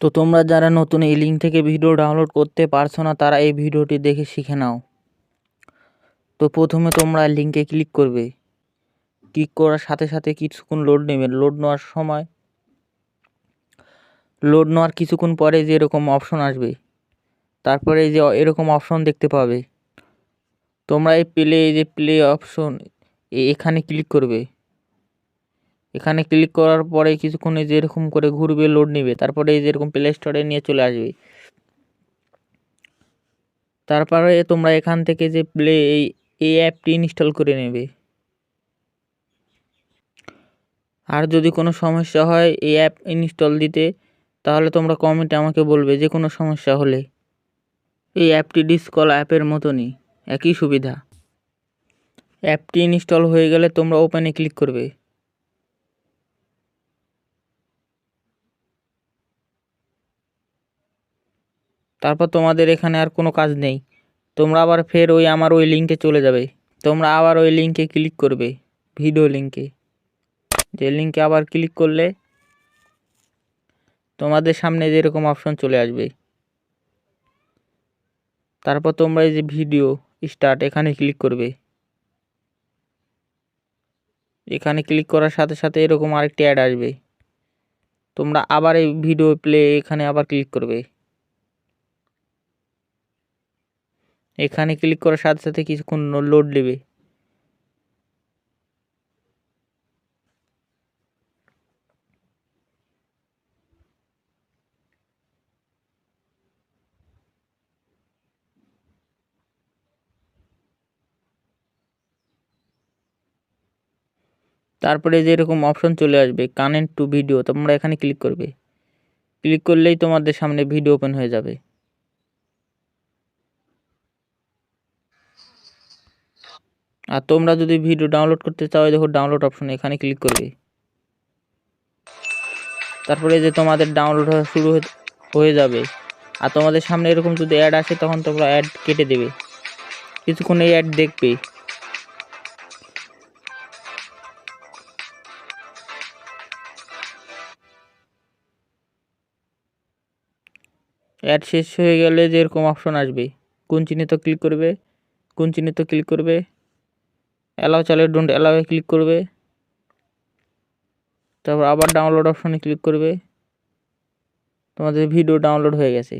তো তোমরা যারা নতুন এই লিঙ্ক থেকে ভিডিও ডাউনলোড করতে পারছ না, তারা এই ভিডিওটি দেখে শিখে নাও। তো প্রথমে তোমরা লিঙ্কে ক্লিক করবে। ক্লিক করার সাথে সাথে কিছুক্ষণ লোড নেবে। লোড নেওয়ার সময় লোড নেওয়ার কিছুক্ষণ পরে যে এরকম অপশন আসবে, তারপরে যে এরকম অপশন দেখতে পাবে। তোমরা এই প্লে যে প্লে অপশন এখানে ক্লিক করবে। এখানে ক্লিক করার পরে কিছুক্ষণ এই যে এরকম করে ঘুরবে লোড নেবে, তারপরে এই যে এরকম প্লে স্টোরে নিয়ে চলে আসবে। তারপরে তোমরা এখান থেকে যে প্লে এই এই অ্যাপটি ইনস্টল করে নেবে। আর যদি কোনো সমস্যা হয় এই অ্যাপ ইনস্টল দিতে, তাহলে তোমরা কমেন্টে আমাকে বলবে যে কোনো সমস্যা হলে। এই অ্যাপটি ডিসকল অ্যাপের মতনই, একই সুবিধা। অ্যাপটি ইনস্টল হয়ে গেলে তোমরা ওপেনে ক্লিক করবে। তারপর তোমাদের এখানে আর কোনো কাজ নেই। তোমরা আবার ফের ওই আমার ওই লিঙ্কে চলে যাবে। তোমরা আবার ওই লিঙ্কে ক্লিক করবে ভিডিও লিঙ্কে যে লিঙ্কে আবার ক্লিক করলে তোমাদের সামনে যেরকম অপশন চলে আসবে। তারপর তোমরা এই যে ভিডিও স্টার্ট এখানে ক্লিক করবে। এখানে ক্লিক করার সাথে সাথে এরকম আরেকটি অ্যাড আসবে। তোমরা আবার এই ভিডিও প্লে এখানে আবার ক্লিক করবে। এখানে ক্লিক করার সাথে সাথে কিছুক্ষণ লোড নেবে। তারপরে যে এরকম অপশন চলে আসবে কানেক্ট টু ভিডিও তোমরা এখানে ক্লিক করবে। ক্লিক করলেই তোমাদের সামনে ভিডিও ওপেন হয়ে যাবে। আর তোমরা যদি ভিডিও ডাউনলোড করতে চাও দেখো ডাউনলোড অপশন এখানে ক্লিক করবে। তারপরে যে তোমাদের ডাউনলোড হওয়া শুরু হয়ে যাবে। আর তোমাদের সামনে এরকম যদি অ্যাড আসে, তখন তোমরা অ্যাড কেটে দেবে। কিছুক্ষণ এই অ্যাড দেখবে। অ্যাড শেষ হয়ে গেলে যে এরকম অপশন আসবে কোন চিহ্নিত ক্লিক করবে কোন চিহ্নিত ক্লিক করবে অ্যালাও চালে ডোন্ট অ্যালাওয়ে ক্লিক করবে। তারপর আবার ডাউনলোড অপশানে ক্লিক করবে। তোমাদের ভিডিও ডাউনলোড হয়ে গেছে।